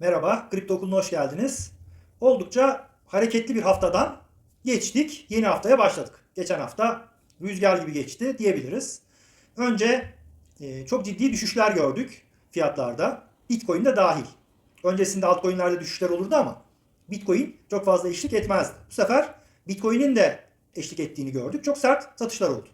Merhaba, Kripto Okulu'na hoş geldiniz. Oldukça hareketli bir haftadan geçtik, yeni haftaya başladık. Geçen hafta rüzgar gibi geçti diyebiliriz. Önce e, çok ciddi düşüşler gördük fiyatlarda. Bitcoin de dahil. Öncesinde altcoin'lerde düşüşler olurdu ama Bitcoin çok fazla eşlik etmezdi. Bu sefer Bitcoin'in de eşlik ettiğini gördük. Çok sert satışlar oldu.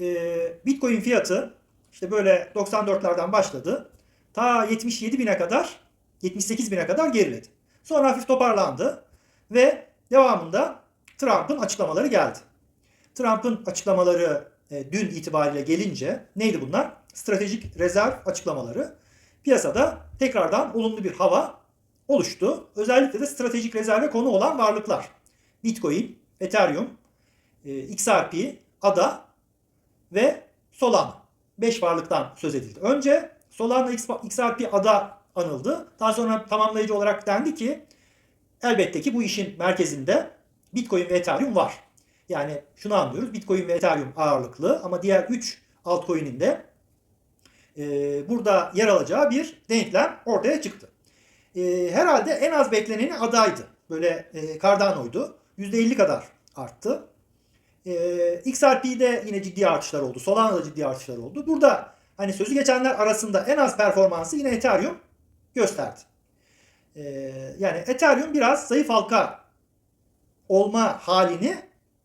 E, Bitcoin fiyatı işte böyle 94'lerden başladı. Ta 77 bine kadar 78 bine kadar geriledi. Sonra hafif toparlandı ve devamında Trump'ın açıklamaları geldi. Trump'ın açıklamaları e, dün itibariyle gelince neydi bunlar? Stratejik rezerv açıklamaları. Piyasada tekrardan olumlu bir hava oluştu. Özellikle de stratejik rezerve konu olan varlıklar. Bitcoin, Ethereum, e, XRP, ADA ve Solana. 5 varlıktan söz edildi. Önce Solana, XRP, ADA anıldı. Daha sonra tamamlayıcı olarak dendi ki elbette ki bu işin merkezinde Bitcoin ve Ethereum var. Yani şunu anlıyoruz. Bitcoin ve Ethereum ağırlıklı ama diğer 3 altcoin'in de e, burada yer alacağı bir denklem ortaya çıktı. E, herhalde en az bekleneni adaydı. Böyle e, Cardano'ydu. %50 kadar arttı. E, XRP'de yine ciddi artışlar oldu. Solana'da ciddi artışlar oldu. Burada hani sözü geçenler arasında en az performansı yine Ethereum gösterdi. Ee, yani Ethereum biraz zayıf halka olma halini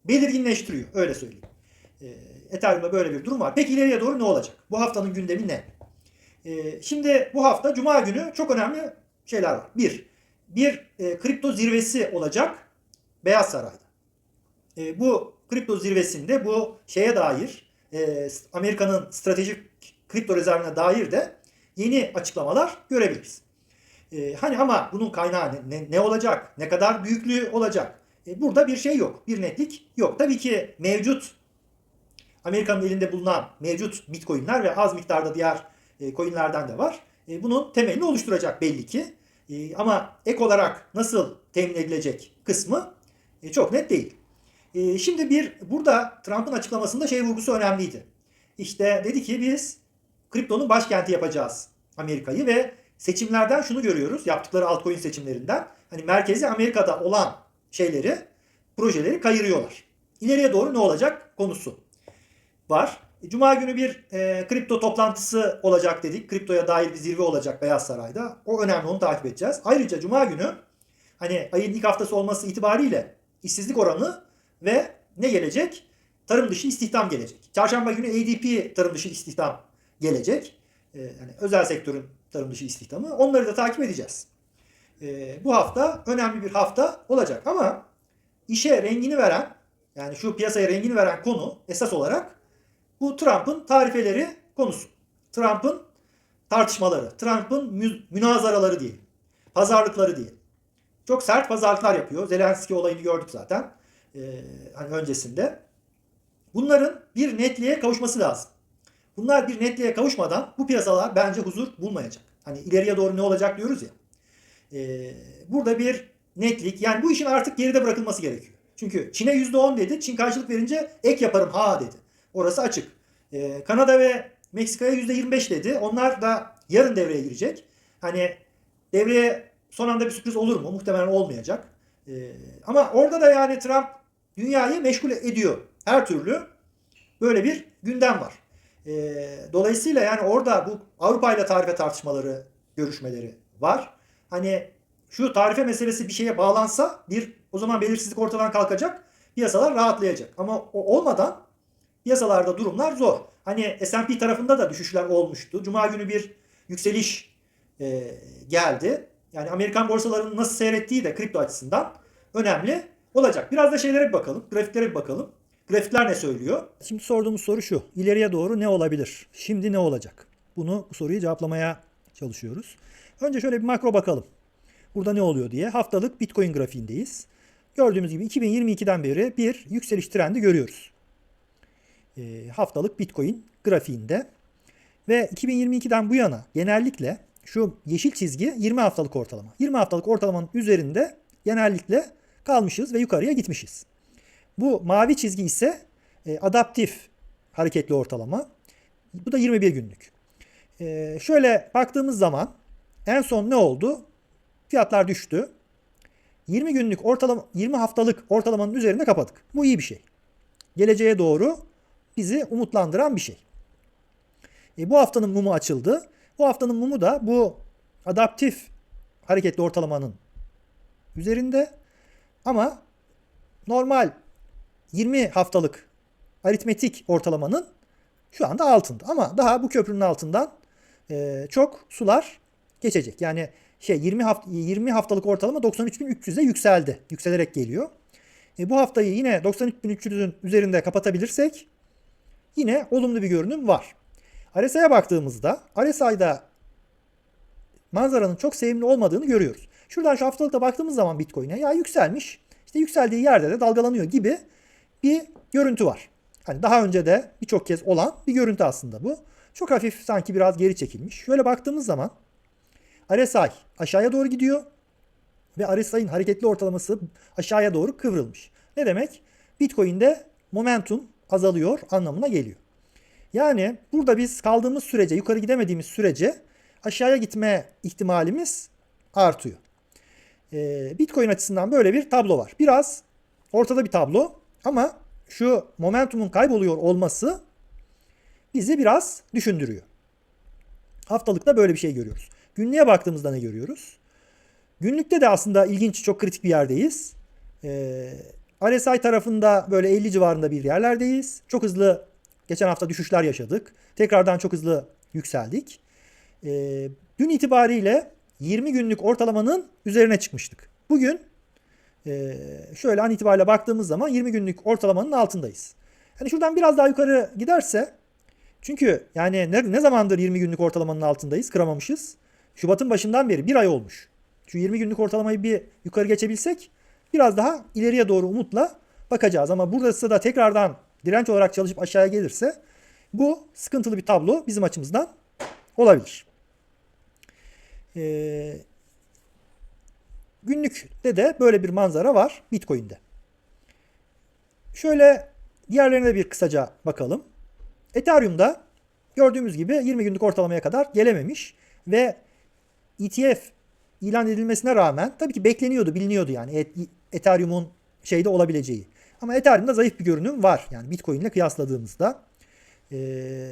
belirginleştiriyor. Öyle söyleyeyim. Ee, Ethereum'da böyle bir durum var. Peki ileriye doğru ne olacak? Bu haftanın gündemi ne? Ee, şimdi bu hafta Cuma günü çok önemli şeyler var. Bir, bir e, kripto zirvesi olacak Beyaz Saray'da. E, bu kripto zirvesinde bu şeye dair e, Amerika'nın stratejik kripto rezervine dair de yeni açıklamalar görebiliriz. Ee, hani ama bunun kaynağı ne, ne, olacak? Ne kadar büyüklüğü olacak? Ee, burada bir şey yok. Bir netlik yok. Tabii ki mevcut Amerika'nın elinde bulunan mevcut bitcoinler ve az miktarda diğer e, coinlerden de var. E, bunun temelini oluşturacak belli ki. E, ama ek olarak nasıl temin edilecek kısmı e, çok net değil. E, şimdi bir burada Trump'ın açıklamasında şey vurgusu önemliydi. İşte dedi ki biz kriptonun başkenti yapacağız Amerika'yı ve seçimlerden şunu görüyoruz. Yaptıkları altcoin seçimlerinden. Hani merkezi Amerika'da olan şeyleri, projeleri kayırıyorlar. İleriye doğru ne olacak konusu var. Cuma günü bir e, kripto toplantısı olacak dedik. Kriptoya dair bir zirve olacak Beyaz Saray'da. O önemli onu takip edeceğiz. Ayrıca Cuma günü hani ayın ilk haftası olması itibariyle işsizlik oranı ve ne gelecek? Tarım dışı istihdam gelecek. Çarşamba günü ADP tarım dışı istihdam gelecek. Ee, yani özel sektörün tarım dışı istihdamı. Onları da takip edeceğiz. Ee, bu hafta önemli bir hafta olacak ama işe rengini veren yani şu piyasaya rengini veren konu esas olarak bu Trump'ın tarifeleri konusu. Trump'ın tartışmaları, Trump'ın mü- münazaraları diyelim. Pazarlıkları diyelim. Çok sert pazarlıklar yapıyor. Zelenski olayını gördük zaten. Ee, hani öncesinde. Bunların bir netliğe kavuşması lazım. Bunlar bir netliğe kavuşmadan bu piyasalar bence huzur bulmayacak. Hani ileriye doğru ne olacak diyoruz ya. Ee, burada bir netlik yani bu işin artık geride bırakılması gerekiyor. Çünkü Çin'e %10 dedi. Çin karşılık verince ek yaparım ha dedi. Orası açık. Ee, Kanada ve Meksika'ya %25 dedi. Onlar da yarın devreye girecek. Hani devreye son anda bir sürpriz olur mu? Muhtemelen olmayacak. Ee, ama orada da yani Trump dünyayı meşgul ediyor. Her türlü böyle bir gündem var. E, dolayısıyla yani orada bu Avrupa ile tarife tartışmaları, görüşmeleri var. Hani şu tarife meselesi bir şeye bağlansa bir o zaman belirsizlik ortadan kalkacak. Piyasalar rahatlayacak. Ama o olmadan piyasalarda durumlar zor. Hani S&P tarafında da düşüşler olmuştu. Cuma günü bir yükseliş e, geldi. Yani Amerikan borsalarının nasıl seyrettiği de kripto açısından önemli olacak. Biraz da şeylere bir bakalım. Grafiklere bir bakalım. Grafikler ne söylüyor? Şimdi sorduğumuz soru şu. İleriye doğru ne olabilir? Şimdi ne olacak? Bunu bu soruyu cevaplamaya çalışıyoruz. Önce şöyle bir makro bakalım. Burada ne oluyor diye. Haftalık Bitcoin grafiğindeyiz. Gördüğümüz gibi 2022'den beri bir yükseliş trendi görüyoruz. E, haftalık Bitcoin grafiğinde. Ve 2022'den bu yana genellikle şu yeşil çizgi 20 haftalık ortalama. 20 haftalık ortalamanın üzerinde genellikle kalmışız ve yukarıya gitmişiz. Bu mavi çizgi ise e, adaptif hareketli ortalama. Bu da 21 günlük. E, şöyle baktığımız zaman en son ne oldu? Fiyatlar düştü. 20 günlük ortalama 20 haftalık ortalamanın üzerinde kapadık. Bu iyi bir şey. Geleceğe doğru bizi umutlandıran bir şey. E, bu haftanın mumu açıldı. Bu haftanın mumu da bu adaptif hareketli ortalamanın üzerinde ama normal 20 haftalık aritmetik ortalamanın şu anda altında. Ama daha bu köprünün altından e, çok sular geçecek. Yani şey 20 hafta 20 haftalık ortalama 93.300'e yükseldi. Yükselerek geliyor. E, bu haftayı yine 93.300'ün üzerinde kapatabilirsek yine olumlu bir görünüm var. RSI'ye baktığımızda RSI'da manzaranın çok sevimli olmadığını görüyoruz. Şuradan şu haftalıkta baktığımız zaman Bitcoin'e ya yükselmiş. işte yükseldiği yerde de dalgalanıyor gibi bir görüntü var. Hani daha önce de birçok kez olan bir görüntü aslında bu. Çok hafif sanki biraz geri çekilmiş. Şöyle baktığımız zaman RSI aşağıya doğru gidiyor ve RSI'nin hareketli ortalaması aşağıya doğru kıvrılmış. Ne demek? Bitcoin'de momentum azalıyor anlamına geliyor. Yani burada biz kaldığımız sürece, yukarı gidemediğimiz sürece aşağıya gitme ihtimalimiz artıyor. Ee, Bitcoin açısından böyle bir tablo var. Biraz ortada bir tablo ama şu momentumun kayboluyor olması bizi biraz düşündürüyor. Haftalıkta böyle bir şey görüyoruz. Günlüğe baktığımızda ne görüyoruz? Günlükte de aslında ilginç, çok kritik bir yerdeyiz. Ee, RSI tarafında böyle 50 civarında bir yerlerdeyiz. Çok hızlı geçen hafta düşüşler yaşadık. Tekrardan çok hızlı yükseldik. Ee, dün itibariyle 20 günlük ortalamanın üzerine çıkmıştık. Bugün e, şöyle an itibariyle baktığımız zaman 20 günlük ortalamanın altındayız. Hani şuradan biraz daha yukarı giderse çünkü yani ne, ne zamandır 20 günlük ortalamanın altındayız kıramamışız. Şubat'ın başından beri bir ay olmuş. Şu 20 günlük ortalamayı bir yukarı geçebilsek biraz daha ileriye doğru umutla bakacağız. Ama burası da tekrardan direnç olarak çalışıp aşağıya gelirse bu sıkıntılı bir tablo bizim açımızdan olabilir. Ee, günlükte de böyle bir manzara var Bitcoin'de. Şöyle diğerlerine de bir kısaca bakalım. Ethereum'da gördüğümüz gibi 20 günlük ortalamaya kadar gelememiş ve ETF ilan edilmesine rağmen tabii ki bekleniyordu, biliniyordu yani Ethereum'un şeyde olabileceği. Ama Ethereum'da zayıf bir görünüm var. Yani Bitcoin ile kıyasladığımızda. Ee,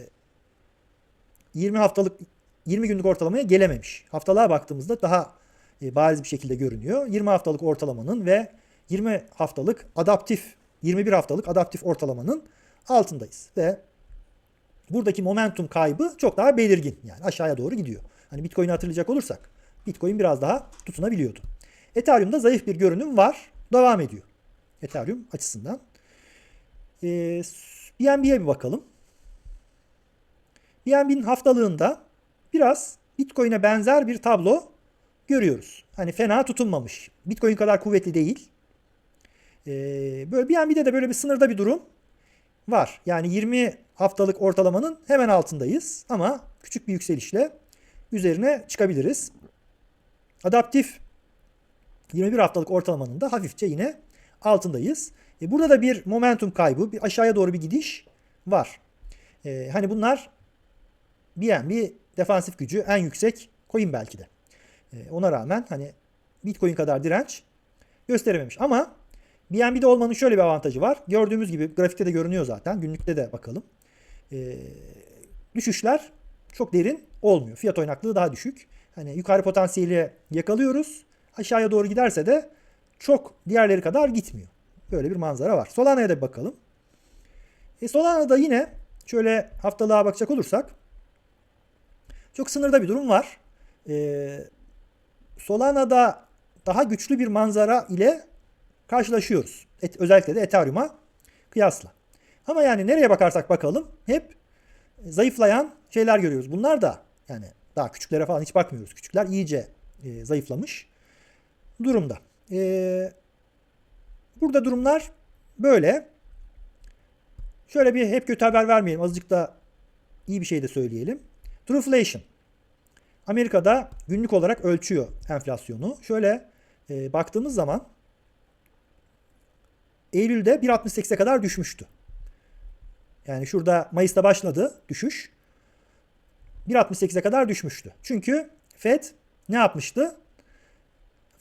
20 haftalık 20 günlük ortalamaya gelememiş. Haftalığa baktığımızda daha e, bariz bir şekilde görünüyor. 20 haftalık ortalamanın ve 20 haftalık adaptif 21 haftalık adaptif ortalamanın altındayız ve buradaki momentum kaybı çok daha belirgin. Yani aşağıya doğru gidiyor. Hani Bitcoin'i hatırlayacak olursak Bitcoin biraz daha tutunabiliyordu. Ethereum'da zayıf bir görünüm var. Devam ediyor. Ethereum açısından. Ee, BNB'ye bir bakalım. BNB'nin haftalığında biraz Bitcoin'e benzer bir tablo görüyoruz. Hani fena tutunmamış. Bitcoin kadar kuvvetli değil. Ee, böyle BNB'de de böyle bir sınırda bir durum var. Yani 20 haftalık ortalamanın hemen altındayız ama küçük bir yükselişle üzerine çıkabiliriz. Adaptif 21 haftalık ortalamanın da hafifçe yine altındayız. E, burada da bir momentum kaybı, bir aşağıya doğru bir gidiş var. E, hani bunlar BNB defansif gücü en yüksek coin belki de. E, ona rağmen hani Bitcoin kadar direnç gösterememiş. Ama BNB'de olmanın şöyle bir avantajı var. Gördüğümüz gibi grafikte de görünüyor zaten. Günlükte de bakalım. E, düşüşler çok derin olmuyor. Fiyat oynaklığı daha düşük. Hani yukarı potansiyeli yakalıyoruz. Aşağıya doğru giderse de çok diğerleri kadar gitmiyor. Böyle bir manzara var. Solana'ya da bir bakalım. E Solana'da yine şöyle haftalığa bakacak olursak çok sınırda bir durum var. E, Solana'da daha güçlü bir manzara ile karşılaşıyoruz. Et, özellikle de Ethereum'a kıyasla. Ama yani nereye bakarsak bakalım hep zayıflayan şeyler görüyoruz. Bunlar da yani daha küçüklere falan hiç bakmıyoruz. Küçükler iyice e, zayıflamış durumda. E, burada durumlar böyle. Şöyle bir hep kötü haber vermeyelim. Azıcık da iyi bir şey de söyleyelim. Trueflation. Amerika'da günlük olarak ölçüyor enflasyonu. Şöyle e, baktığımız zaman Eylül'de 1.68'e kadar düşmüştü. Yani şurada Mayıs'ta başladı düşüş. 1.68'e kadar düşmüştü. Çünkü Fed ne yapmıştı?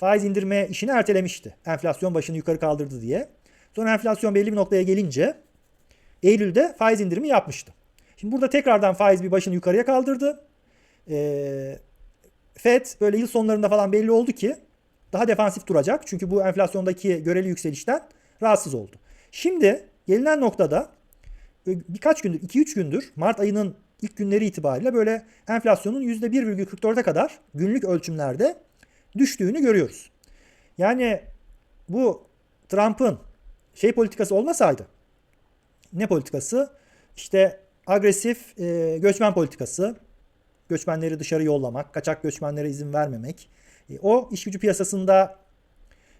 faiz indirme işini ertelemişti. Enflasyon başını yukarı kaldırdı diye. Sonra enflasyon belli bir noktaya gelince Eylül'de faiz indirimi yapmıştı. Şimdi burada tekrardan faiz bir başını yukarıya kaldırdı. Ee, Fed böyle yıl sonlarında falan belli oldu ki daha defansif duracak. Çünkü bu enflasyondaki göreli yükselişten rahatsız oldu. Şimdi gelinen noktada birkaç gündür, 2-3 gündür Mart ayının ilk günleri itibariyle böyle enflasyonun %1,44'e kadar günlük ölçümlerde düştüğünü görüyoruz. Yani bu Trump'ın şey politikası olmasaydı ne politikası? İşte agresif e, göçmen politikası, göçmenleri dışarı yollamak, kaçak göçmenlere izin vermemek. E, o iş gücü piyasasında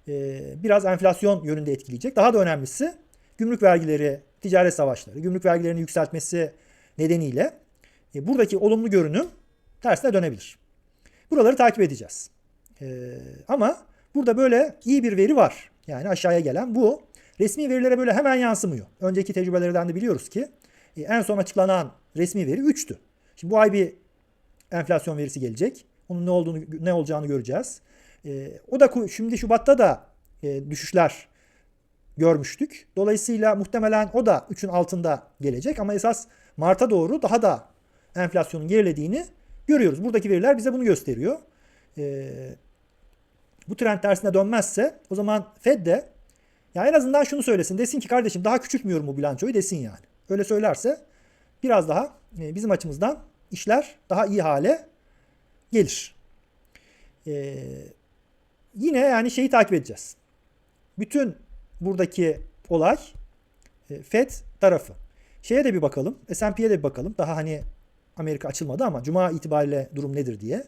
e, biraz enflasyon yönünde etkileyecek. Daha da önemlisi gümrük vergileri, ticaret savaşları, gümrük vergilerini yükseltmesi nedeniyle e, buradaki olumlu görünüm tersine dönebilir. Buraları takip edeceğiz. Ama burada böyle iyi bir veri var. Yani aşağıya gelen bu. Resmi verilere böyle hemen yansımıyor. Önceki tecrübelerden de biliyoruz ki en son açıklanan resmi veri 3'tü. Şimdi bu ay bir enflasyon verisi gelecek. Onun ne olduğunu ne olacağını göreceğiz. E, o da şimdi Şubat'ta da e, düşüşler görmüştük. Dolayısıyla muhtemelen o da 3'ün altında gelecek ama esas Mart'a doğru daha da enflasyonun gerilediğini görüyoruz. Buradaki veriler bize bunu gösteriyor. E, bu trend tersine dönmezse o zaman Fed de ya en azından şunu söylesin. Desin ki kardeşim daha küçültmüyorum bu bilançoyu desin yani. Öyle söylerse biraz daha e, bizim açımızdan işler daha iyi hale gelir. Ee, yine yani şeyi takip edeceğiz. Bütün buradaki olay e, Fed tarafı. Şeye de bir bakalım. S&P'ye de bir bakalım. Daha hani Amerika açılmadı ama Cuma itibariyle durum nedir diye.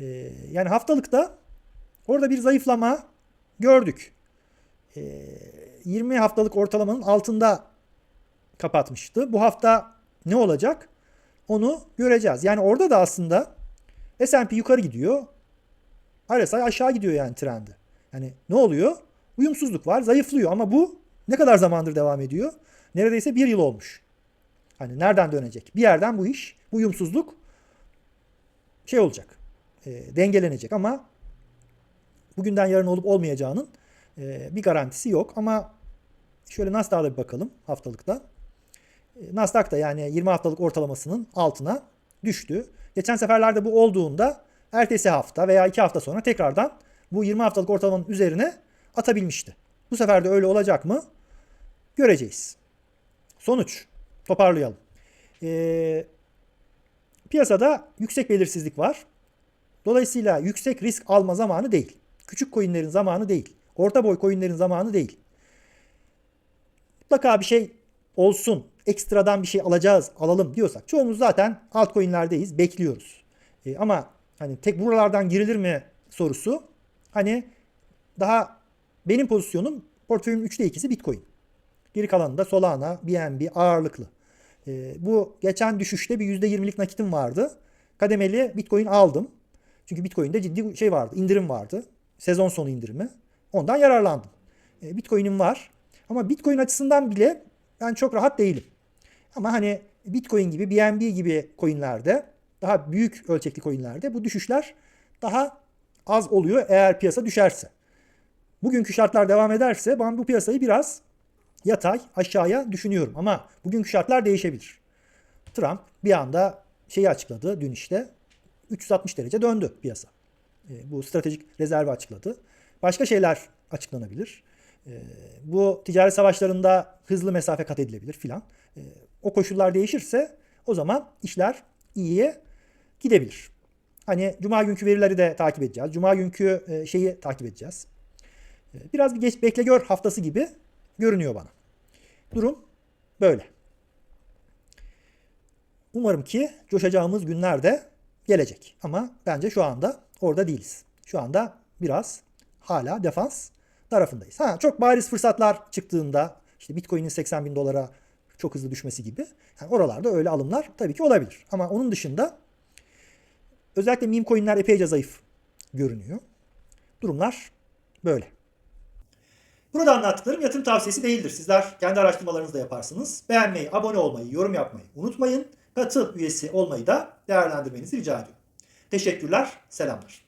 Ee, yani haftalıkta orada bir zayıflama gördük. Ee, 20 haftalık ortalamanın altında kapatmıştı. Bu hafta ne olacak? Onu göreceğiz. Yani orada da aslında S&P yukarı gidiyor. RSI aşağı gidiyor yani trendi. Yani ne oluyor? Uyumsuzluk var, zayıflıyor ama bu ne kadar zamandır devam ediyor? Neredeyse bir yıl olmuş. Hani nereden dönecek? Bir yerden bu iş, bu uyumsuzluk şey olacak, e, dengelenecek ama bugünden yarın olup olmayacağının e, bir garantisi yok. Ama şöyle Nasdaq'a da bir bakalım haftalıkta. Nasdaq da yani 20 haftalık ortalamasının altına düştü. Geçen seferlerde bu olduğunda ertesi hafta veya 2 hafta sonra tekrardan bu 20 haftalık ortalamanın üzerine atabilmişti. Bu sefer de öyle olacak mı? Göreceğiz. Sonuç. Toparlayalım. Ee, piyasada yüksek belirsizlik var. Dolayısıyla yüksek risk alma zamanı değil. Küçük coinlerin zamanı değil. Orta boy coinlerin zamanı değil. Mutlaka bir şey olsun, ekstradan bir şey alacağız, alalım diyorsak çoğumuz zaten altcoin'lerdeyiz, bekliyoruz. E, ama hani tek buralardan girilir mi sorusu hani daha benim pozisyonum portföyümün 3'te 2'si Bitcoin. Geri kalanı da Solana, BNB ağırlıklı. E, bu geçen düşüşte bir %20'lik nakitim vardı. Kademeli Bitcoin aldım. Çünkü Bitcoin'de ciddi şey vardı, indirim vardı. Sezon sonu indirimi. Ondan yararlandım. E, Bitcoin'im var. Ama Bitcoin açısından bile ben çok rahat değilim. Ama hani Bitcoin gibi, BNB gibi coinlerde, daha büyük ölçekli coinlerde bu düşüşler daha az oluyor eğer piyasa düşerse. Bugünkü şartlar devam ederse ben bu piyasayı biraz yatay aşağıya düşünüyorum. Ama bugünkü şartlar değişebilir. Trump bir anda şeyi açıkladı dün işte 360 derece döndü piyasa. E, bu stratejik rezervi açıkladı. Başka şeyler açıklanabilir. E, bu ticaret savaşlarında hızlı mesafe kat edilebilir filan. E, o koşullar değişirse o zaman işler iyiye gidebilir. Hani cuma günkü verileri de takip edeceğiz. Cuma günkü e, şeyi takip edeceğiz. E, biraz bir geç bekle gör haftası gibi görünüyor bana. Durum böyle. Umarım ki coşacağımız günler de gelecek. Ama bence şu anda orada değiliz. Şu anda biraz hala defans tarafındayız. Ha, çok bariz fırsatlar çıktığında işte Bitcoin'in 80 bin dolara çok hızlı düşmesi gibi yani oralarda öyle alımlar tabii ki olabilir. Ama onun dışında özellikle meme coin'ler epeyce zayıf görünüyor. Durumlar böyle. Burada anlattıklarım yatırım tavsiyesi değildir. Sizler kendi araştırmalarınızı da yaparsınız. Beğenmeyi, abone olmayı, yorum yapmayı unutmayın. Katıl üyesi olmayı da değerlendirmenizi rica ediyorum. Teşekkürler, selamlar.